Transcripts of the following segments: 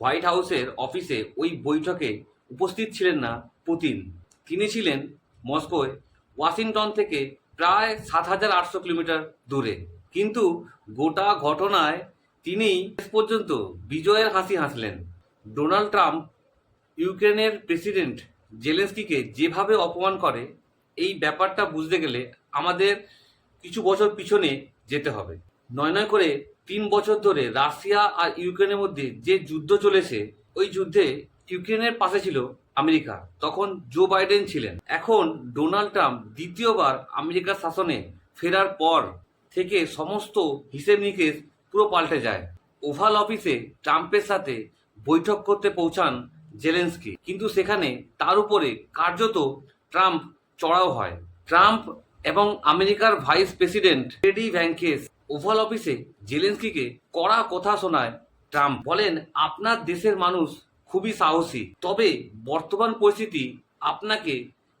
White হাউসের অফিসে ওই বৈঠকে উপস্থিত ছিলেন না পুতিন। তিনি ছিলেন মস্কোয় ওয়াশিংটন থেকে প্রায় সাত হাজার আটশো কিলোমিটার দূরে। কিন্তু গোটা ঘটনায় তিনি শেষ পর্যন্ত বিজয়ের হাসি হাসলেন। ডোনাল্ড ট্রাম্প ইউক্রেনের প্রেসিডেন্ট জেলেন্সকিকে যেভাবে অপমান করে, এই ব্যাপারটা বুঝতে গেলে আমাদের কিছু বছর পিছনে যেতে হবে। নয় নয় করে তিন বছর ধরে রাশিয়া আর ইউক্রেনের মধ্যে যে যুদ্ধ চলেছে, ওই যুদ্ধে ইউক্রেনের পাশে ছিল আমেরিকা। তখন জো বাইডেন ছিলেন। এখন ডোনাল্ড ট্রাম্প দ্বিতীয়বার আমেরিকার শাসনে ফেরার পর থেকে সমস্ত হিসেব নিকেশ পুরো পাল্টে যায়। ওভাল অফিসে ট্রাম্পের সাথে বৈঠক করতে পৌঁছান জেলেন্সকি। কিন্তু সেখানে তার উপরে কার্যত ট্রাম্প চড়াও হয়। ট্রাম্প এবং আমেরিকার ভাইস প্রেসিডেন্ট টেডি ভ্যাঙ্কেস ওভাল অফিসে জেলেন্সকিকে কড়া কথা শোনায়। ট্রাম্প বলেন, আপনার দেশের মানুষ খুবই সাহসী। তবে বর্তমান পরিস্থিতি আপনাকে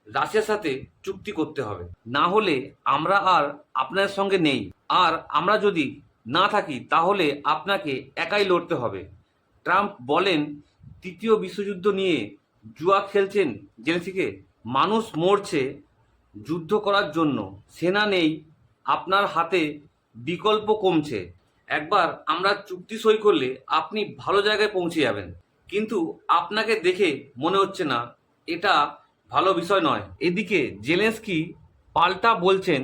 রাশিয়ার সাথে চুক্তি করতে হবে। না হলে আমরা আর আপনার সঙ্গে নেই। আর আমরা যদি না থাকি, তাহলে আপনাকে একাই লড়তে হবে। ট্রাম্প বলেন, তৃতীয় বিশ্বযুদ্ধ নিয়ে জুয়া খেলছেন জেলেন্সিকে মানুষ মরছে যুদ্ধ করার জন্য। সেনা নেই আপনার হাতে বিকল্প কমছে। একবার আমরা চুক্তি সই করলে আপনি ভালো জায়গায় পৌঁছে যাবেন। কিন্তু আপনাকে দেখে মনে হচ্ছে না, এটা ভালো বিষয় নয়। এদিকে জেলেন্সকি পাল্টা বলছেন,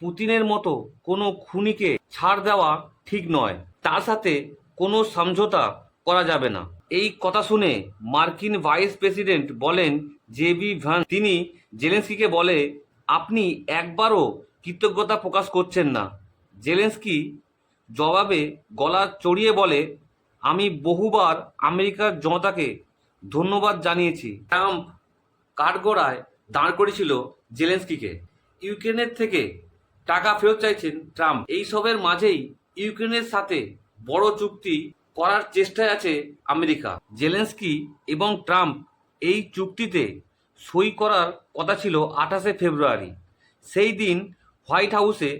পুতিনের মতো কোনো খুনিকে ছাড় দেওয়া ঠিক নয়। তার সাথে কোনো সমঝোতা করা যাবে না। এই কথা শুনে মার্কিন ভাইস প্রেসিডেন্ট বলেন জেবি ভ্যান তিনি জেলেন্সকিকে বলে, আপনি একবারও কৃতজ্ঞতা প্রকাশ করছেন না। জেলেন্সকি জবাবে গলা চড়িয়ে বলে, আমি বহুবার আমেরিকার জনতাকে ধন্যবাদ জানিয়েছি। ট্রাম্প কাঠগড়ায় দাঁড় করেছিল জেলেন্সকিকে। ইউক্রেনের থেকে টাকা ফেরত চাইছেন ট্রাম্প। এই সবের মাঝেই ইউক্রেনের সাথে বড় চুক্তি করার চেষ্টায় আছে আমেরিকা। জেলেন্সকি এবং ট্রাম্প এই চুক্তিতে সই করার কথা ছিল আঠাশে ফেব্রুয়ারি। সেই দিন হোয়াইট হাউসে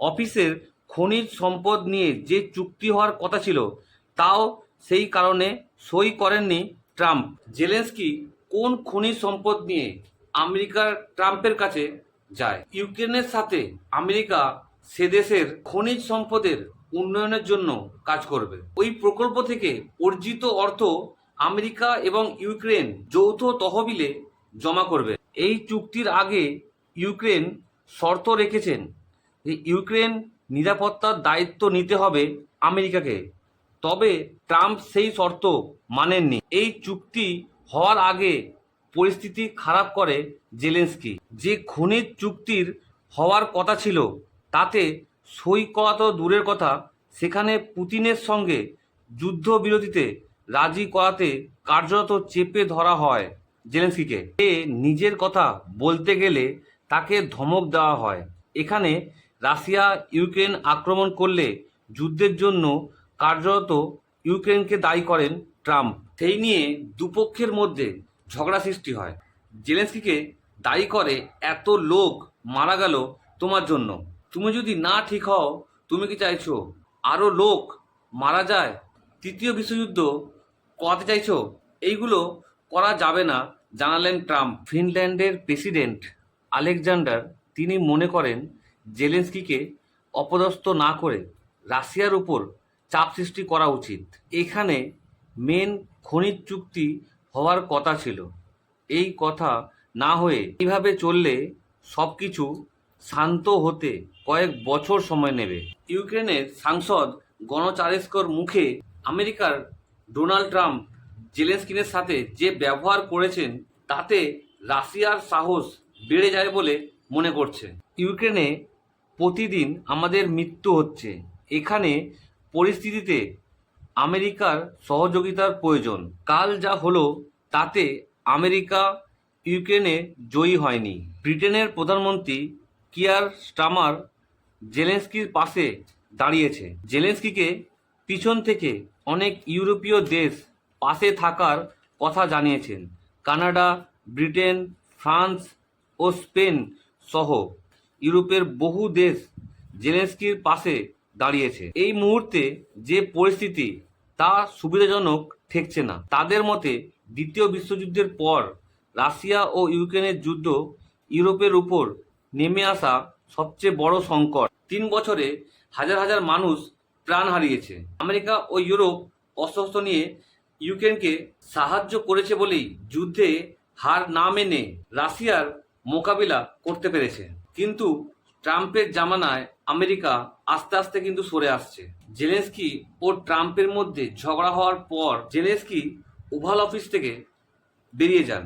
অফিসের খনিজ সম্পদ নিয়ে যে চুক্তি হওয়ার কথা ছিল, তাও সেই কারণে সই করেননি ট্রাম্প। জেলেন্সকি কোন খনিজ সম্পদ নিয়ে আমেরিকার ট্রাম্পের কাছে যায়? ইউক্রেনের সাথে আমেরিকা সে দেশের খনিজ সম্পদের উন্নয়নের জন্য কাজ করবে। ওই প্রকল্প থেকে অর্জিত অর্থ আমেরিকা এবং ইউক্রেন যৌথ তহবিলে জমা করবে। এই চুক্তির আগে ইউক্রেন শর্ত রেখেছেন যে ইউক্রেন নিরাপত্তার দায়িত্ব নিতে হবে আমেরিকাকে। তবে ট্রাম্প সেই শর্ত মানেননি। এই চুক্তি হওয়ার আগে পরিস্থিতি খারাপ করে জেলেন্সকি। যে খনিজ চুক্তির হওয়ার কথা ছিল, তাতে সই করা তো দূরের কথা, সেখানে পুতিনের সঙ্গে যুদ্ধবিরতিতে রাজি করাতে কার্যত চেপে ধরা হয় জেলেন্সকিকে। এ নিজের কথা বলতে গেলে তাকে ধমক দেওয়া হয়। এখানে রাশিয়া ইউক্রেন আক্রমণ করলে যুদ্ধের জন্য কার্যত ইউক্রেনকে দায়ী করেন ট্রাম্প। সেই নিয়ে দুপক্ষের মধ্যে ঝগড়া সৃষ্টি হয়। জেলেন্সকিকে দায়ী করে এত লোক মারা গেল তোমার জন্য। তুমি যদি না ঠিক হও, তুমি কি চাইছো আরও লোক মারা যায়? তৃতীয় বিশ্বযুদ্ধ করাতে চাইছো? এইগুলো করা যাবে না, জানালেন ট্রাম্প। ফিনল্যান্ডের প্রেসিডেন্ট আলেকজান্ডার, তিনি মনে করেন জেলেন্সকিকে অপদস্থ না করে রাশিয়ার উপর চাপ সৃষ্টি করা উচিত। এখানে মেন খনিজ চুক্তি হওয়ার কথা ছিল। এই কথা না হয়ে এইভাবে চললে সব কিছু শান্ত হতে কয়েক বছর সময় নেবে? ইউক্রেনের সাংসদ গণচারেস্কর মুখে আমেরিকার ডোনাল্ড ট্রাম্প জেলেন্সকিনের সাথে যে ব্যবহার করেছেন, তাতে রাশিয়ার সাহস বেড়ে যায় বলে মনে করছে। ইউক্রেনে প্রতিদিন আমাদের মৃত্যু হচ্ছে। এখানে পরিস্থিতিতে আমেরিকার সহযোগিতার প্রয়োজন। কাল যা হলো, তাতে আমেরিকা ইউক্রেনে জয়ী হয়নি। ব্রিটেনের প্রধানমন্ত্রী কিয়ার স্টামার জেলেন্সকির পাশে দাঁড়িয়েছে। জেলেন্সকিকে পিছন থেকে অনেক ইউরোপীয় দেশ পাশে থাকার কথা জানিয়েছেন। কানাডা, ব্রিটেন, ফ্রান্স ও স্পেন সহ ইউরোপের বহু দেশ জেলেন্সকির পাশে দাঁড়িয়েছে। এই মুহূর্তে যে পরিস্থিতি, তা সুবিধাজনক ঠেকছে না। তাদের মতে, দ্বিতীয় বিশ্বযুদ্ধের পর রাশিয়া ও ইউক্রেনের যুদ্ধ ইউরোপের উপর নেমে আসা সবচেয়ে বড় সংকট। তিন বছরে হাজার হাজার মানুষ প্রাণ হারিয়েছে। আমেরিকা ও ইউরোপ অস্ত্র নিয়ে ইউক্রেনকে সাহায্য করেছে বলেই যুদ্ধে হার না মেনে রাশিয়ার মোকাবিলা করতে পেরেছে। কিন্তু ট্রাম্পের জামানায় আমেরিকা আস্তে আস্তে কিন্তু সরে আসছে। জেলেন্সকি ও ট্রাম্পের মধ্যে ঝগড়া হওয়ার পর জেলেন্সকি ওভাল অফিস থেকে বেরিয়ে যান।